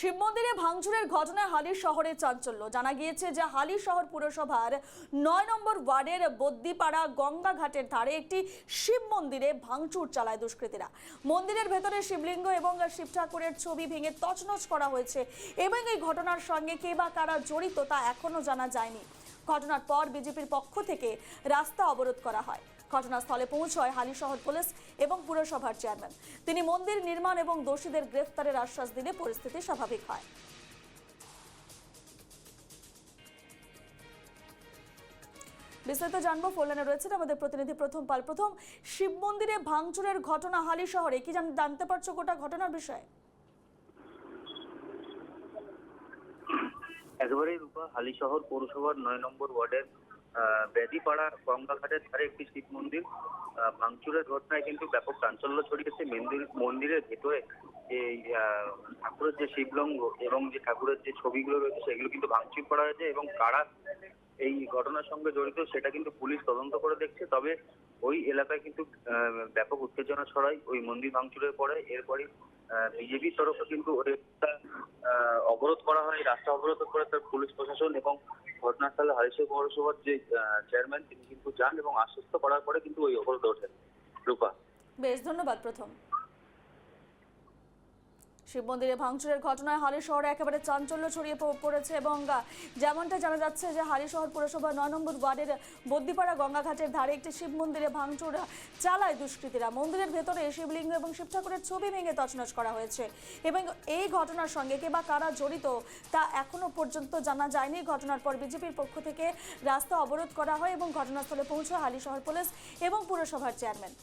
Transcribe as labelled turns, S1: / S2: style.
S1: শিব মন্দিরে ভাঙচুরের ঘটনায় হালি শহরে চাঞ্চল্য। জানা গিয়েছে যে হালি শহর পুরসভার নয় নম্বর ওয়ার্ডের বদ্যিপাড়া গঙ্গা ঘাটের ধারে একটি শিব মন্দিরে ভাঙচুর চালায় দুষ্কৃতীরা। মন্দিরের ভেতরে শিবলিঙ্গ এবং শিব ঠাকুরের ছবি ভেঙে তছনছ করা হয়েছে। এবং এই ঘটনার সঙ্গে কে বা কারা জড়িত তা এখনও জানা যায়নি। ঘটনার পর বিজেপির পক্ষ থেকে রাস্তা অবরোধ করা হয়। ঘটনাস্থলে পৌঁছয় হালিশহর পুলিশ এবং পুরসভার চেয়ারম্যান। তিনি মন্দির নির্মাণ এবং দোষীদের গ্রেফতারের আশ্বাস দিলে পরিস্থিতি স্বাভাবিক হয়। বিস্তারিত জানব ফোনলাইনে রয়েছেন আমাদের প্রতিনিধি প্রথম পাল। প্রথম, শিব মন্দিরে ভাঙচুরের ঘটনা হালি শহরে। কি জান- জানতে পারছ গোটা ঘটনার বিষয়ে?
S2: একেবারেই রূপা হালিশহর পৌরসভার নয় নম্বর ওয়ার্ডের বেদিপাড়া গঙ্গাঘাটের ধারে একটি শিব মন্দির। ভাঙচুরের ঘটনায় কিন্তু ব্যাপক চাঞ্চল্য ছড়িয়েছে। মন্দির মন্দিরের ভেতরে এই ঠাকুরের যে শিবলঙ্গ এবং যে ঠাকুরের যে ছবিগুলো রয়েছে সেগুলো কিন্তু ভাঙচুর করা হয়েছে এবং কারা এই ঘটনার সঙ্গে জড়িত সেটা কিন্তু পুলিশ তদন্ত করে দেখছে। তবে ওই এলাকায় কিন্তু ব্যাপক উত্তেজনা ছড়ায়। ওই মন্দির ভাঙচুরের পরে এরপরে বিজেপির তরফে কিন্তু একটা, অবরোধ করা হয়, রাস্তা অবরোধ করে তার পুলিশ প্রশাসন এবং ঘটনাস্থলে হারিশে পৌরসভার যে চেয়ারম্যান তিনি কিন্তু যান এবং আশ্বস্ত করার পরে কিন্তু ওই অবরোধ ওঠেন। রূপা।
S1: বেশ, ধন্যবাদ প্রথম। শিব মন্দিরে ভাঙচুরের ঘটনায় হালি শহরে একেবারে চাঞ্চল্য ছড়িয়ে পড়েছে এবং যেমনটা জানা যাচ্ছে যে হালি শহর পুরসভা নয় নম্বর ওয়ার্ডের বদ্দিপাড়া গঙ্গাঘাটের ধারে একটি শিব মন্দিরে ভাঙচুর চালায় দুষ্কৃতীরা। মন্দিরের ভেতরে শিবলিঙ্গ এবং শিব ঠাকুরের ছবি ভেঙে তছনছ করা হয়েছে। এবং এই ঘটনার সঙ্গে কে বা কারা জড়িত তা এখনও পর্যন্ত জানা যায়নি। ঘটনার পর বিজেপির পক্ষ থেকে রাস্তা অবরোধ করা হয় এবং ঘটনাস্থলে পৌঁছয় হালি শহর পুলিশ এবং পুরসভার চেয়ারম্যান।